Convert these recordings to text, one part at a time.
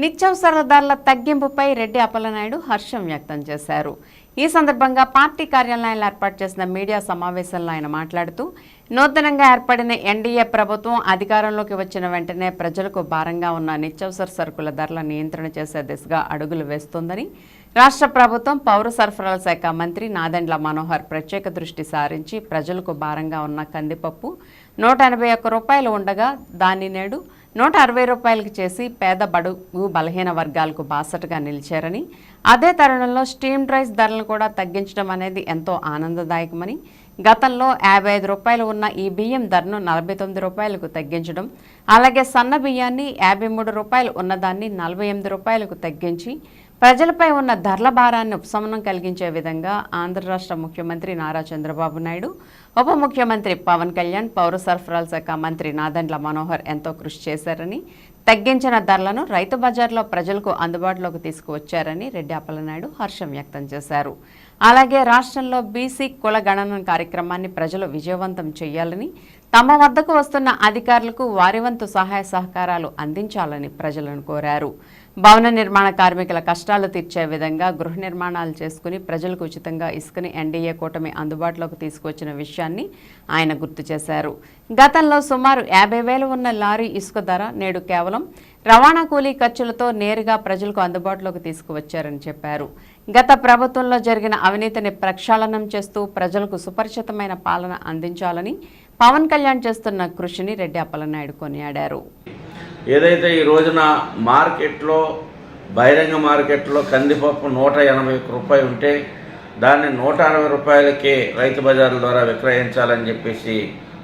నిత్యావసరాల ధరల తగ్గింపుపై రెడ్డి అప్పలనాయుడు హర్షం వ్యక్తం చేశారు. ఈ సందర్భంగా పార్టీ కార్యాలయంలో ఏర్పాటు చేసిన మీడియా సమావేశంలో ఆయన మాట్లాడుతూ నూతనంగా ఏర్పడిన ఎన్డీఏ ప్రభుత్వం అధికారంలోకి వచ్చిన వెంటనే ప్రజలకు భారంగా ఉన్న నిత్యావసర సరుకుల ధరల నియంత్రణ చేసే దిశగా అడుగులు వేస్తోందని రాష్ట్ర ప్రభుత్వం పౌర సరఫరాల శాఖ మంత్రి నాదెండ్ల మనోహర్ ప్రత్యేక దృష్టి సారించి ప్రజలకు భారంగా ఉన్న కందిపప్పు నూట ఎనభై ఒక్క రూపాయలు ఉండగా దాన్ని నేడు నూట అరవై రూపాయలకి చేసి పేద బడుగు బలహీన వర్గాలకు బాసటగా నిలిచారని అదే తరుణంలో స్టీమ్డ్ రైస్ ధరలను కూడా తగ్గించడం అనేది ఎంతో ఆనందదాయకమని గతంలో యాభై ఐదు రూపాయలు ఉన్న ఈ బియ్యం ధరను నలభై తొమ్మిది రూపాయలకు తగ్గించడం అలాగే సన్న బియ్యాన్ని యాభై మూడు రూపాయలు ఉన్నదాన్ని నలభై ఎనిమిది రూపాయలకు తగ్గించి ప్రజలపై ఉన్న ధరల భారాన్ని ఉపశమనం కలిగించే విధంగా ఆంధ్ర రాష్ట్ర ముఖ్యమంత్రి నారా చంద్రబాబు నాయుడు ఉప ముఖ్యమంత్రి పవన్ కళ్యాణ్ పౌర సరఫరాల శాఖ మంత్రి నాదండ్ల మనోహర్ ఎంతో కృషి చేశారని తగ్గించిన ధరలను రైతు బజార్లో ప్రజలకు అందుబాటులోకి తీసుకువచ్చారని రెడ్డి అప్పలనాయుడు హర్షం వ్యక్తం చేశారు. అలాగే రాష్ట్రంలో బీసీ కుల గణన కార్యక్రమాన్ని ప్రజలు విజయవంతం చేయాలని తమ వద్దకు వస్తున్న అధికారులకు వారి వంతు సహాయ సహకారాలు అందించాలని ప్రజలను కోరారు. భవన నిర్మాణ కార్మికుల కష్టాలు తీర్చే విధంగా గృహ నిర్మాణాలు చేసుకుని ప్రజలకు ఉచితంగా ఇసుకని ఎన్డీఏ కూటమి అందుబాటులోకి తీసుకొచ్చిన విషయాన్ని ఆయన గుర్తు చేశారు. గతంలో సుమారు యాభై వేలు ఉన్న లారీ ఇసుక ధర నేడు కేవలం రవాణా కూలీ ఖర్చులతో నేరుగా ప్రజలకు అందుబాటులోకి తీసుకువచ్చారని చెప్పారు. గత ప్రభుత్వంలో జరిగిన అవినీతిని ప్రక్షాళనం చేస్తూ ప్రజలకు సుపరిచితమైన పాలన అందించాలని పవన్ కళ్యాణ్ చేస్తున్న కృషిని రెడ్డి అప్పలనాయుడు కొనియాడారు. ఏదైతే ఈ రోజున మార్కెట్లో బహిరంగ మార్కెట్లో కందిపప్పు నూట ఎనభై ఒక్క రూపాయలు ఉంటే దాన్ని నూట అరవై రూపాయలకే రైతు బజార్ల ద్వారా విక్రయించాలని చెప్పేసి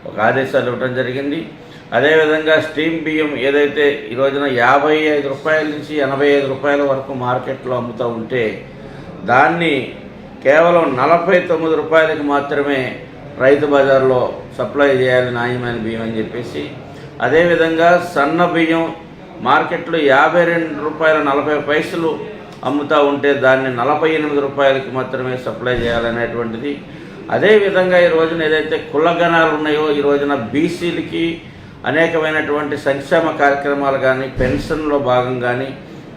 ఒక ఆదేశాలు ఇవ్వడం జరిగింది. అదేవిధంగా స్టీమ్ బియ్యం ఏదైతే ఈ రోజున యాభై ఐదు రూపాయల నుంచి ఎనభై ఐదు రూపాయల వరకు మార్కెట్లో అమ్ముతూ ఉంటే దాన్ని కేవలం నలభై తొమ్మిది రూపాయలకి మాత్రమే రైతు బజార్లో సప్లై చేయాలి నాణ్యమైన బియ్యం అని చెప్పేసి అదేవిధంగా సన్న బియ్యం మార్కెట్లో యాభై రెండు రూపాయల నలభై పైసలు అమ్ముతూ ఉంటే దాన్ని నలభై ఎనిమిది రూపాయలకి మాత్రమే సప్లై చేయాలనేటువంటిది. అదేవిధంగా ఈ రోజున ఏదైతే కులగణాలు ఉన్నాయో ఈ రోజున బీసీలకి అనేకమైనటువంటి సంక్షేమ కార్యక్రమాలు కానీ పెన్షన్లో భాగం కానీ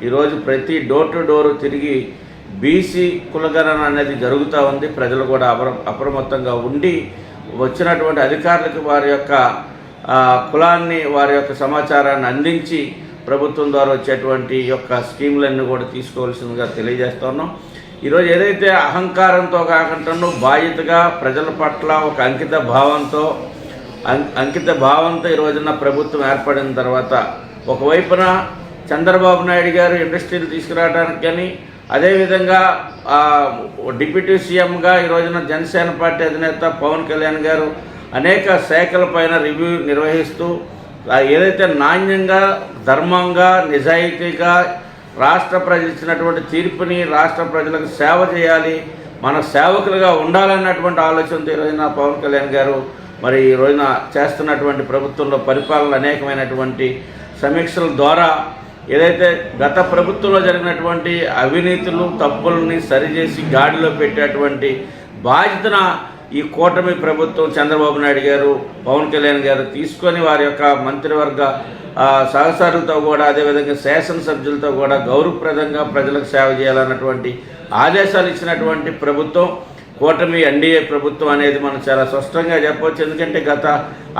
ఈరోజు ప్రతి డోర్ టు డోరు తిరిగి బీసీ కులగణన అనేది జరుగుతూ ఉంది. ప్రజలు కూడా అప్ర అప్రమత్తంగా ఉండి వచ్చినటువంటి అధికారులకు వారి యొక్క కులాన్ని వారి యొక్క సమాచారాన్ని అందించి ప్రభుత్వం ద్వారా వచ్చేటువంటి యొక్క స్కీములన్నీ కూడా తీసుకోవాల్సిందిగా తెలియజేస్తున్నాం ఈరోజు ఏదైతే అహంకారంతో కాకుండా బాధ్యతగా ప్రజల పట్ల ఒక అంకిత భావంతో అంకిత భావంతో ఈ రోజున ప్రభుత్వం ఏర్పడిన తర్వాత ఒకవైపున చంద్రబాబు నాయుడు గారు ఇండస్ట్రీలు తీసుకురావడానికి కానీ అదేవిధంగా డిప్యూటీ సీఎంగా ఈ రోజున జనసేన పార్టీ అధినేత పవన్ కళ్యాణ్ గారు అనేక శాఖలపైన రివ్యూ నిర్వహిస్తూ ఏదైతే నాణ్యంగా ధర్మంగా నిజాయితీగా రాష్ట్ర ప్రజలు ఇచ్చినటువంటి తీర్పుని రాష్ట్ర ప్రజలకు సేవ చేయాలి మన సేవకులుగా ఉండాలన్నటువంటి ఆలోచనతో ఈరోజున పవన్ కళ్యాణ్ గారు మరి ఈ రోజున చేస్తున్నటువంటి ప్రభుత్వంలో పరిపాలన అనేకమైనటువంటి సమీక్షల ద్వారా ఏదైతే గత ప్రభుత్వంలో జరిగినటువంటి అవినీతులు తప్పులని సరిచేసి గాడిలో పెట్టేటువంటి బాధ్యతన ఈ కూటమి ప్రభుత్వం చంద్రబాబు నాయుడు గారు పవన్ కళ్యాణ్ గారు తీసుకొని వారి యొక్క మంత్రివర్గ ఆ, సహచరులతో కూడా అదేవిధంగా శాసనసభ్యులతో కూడా గౌరవప్రదంగా ప్రజలకు సేవ చేయాలన్నటువంటి ఆదేశాలు ఇచ్చినటువంటి ప్రభుత్వం కూటమి ఎన్డీఏ ప్రభుత్వం అనేది మనం చాలా స్పష్టంగా చెప్పవచ్చు ఎందుకంటే గత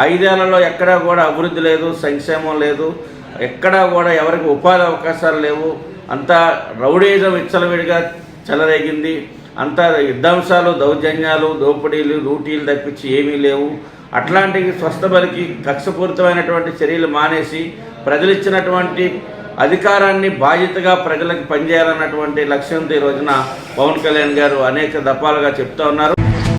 ఐదేళ్ళలో ఎక్కడా కూడా అభివృద్ధి లేదు సంక్షేమం లేదు. ఎక్కడా కూడా ఎవరికి ఉపాధి అవకాశాలు లేవు. అంతా రౌడీజం విచ్చలవిడిగా చెలరేగింది. అంతా యుద్ధాంశాలు దౌర్జన్యాలు దోపిడీలు లూటీలు తప్పించి ఏమీ లేవు. అట్లాంటి స్వస్థబలికి కక్షపూరితమైనటువంటి చర్యలు మానేసి ప్రజలు ఇచ్చినటువంటి అధికారాన్ని బాధ్యతగా ప్రజలకు పనిచేయాలన్నటువంటి లక్ష్యంతో ఈ రోజున పవన్ కళ్యాణ్ గారు అనేక దఫాలుగా చెప్తా ఉన్నారు.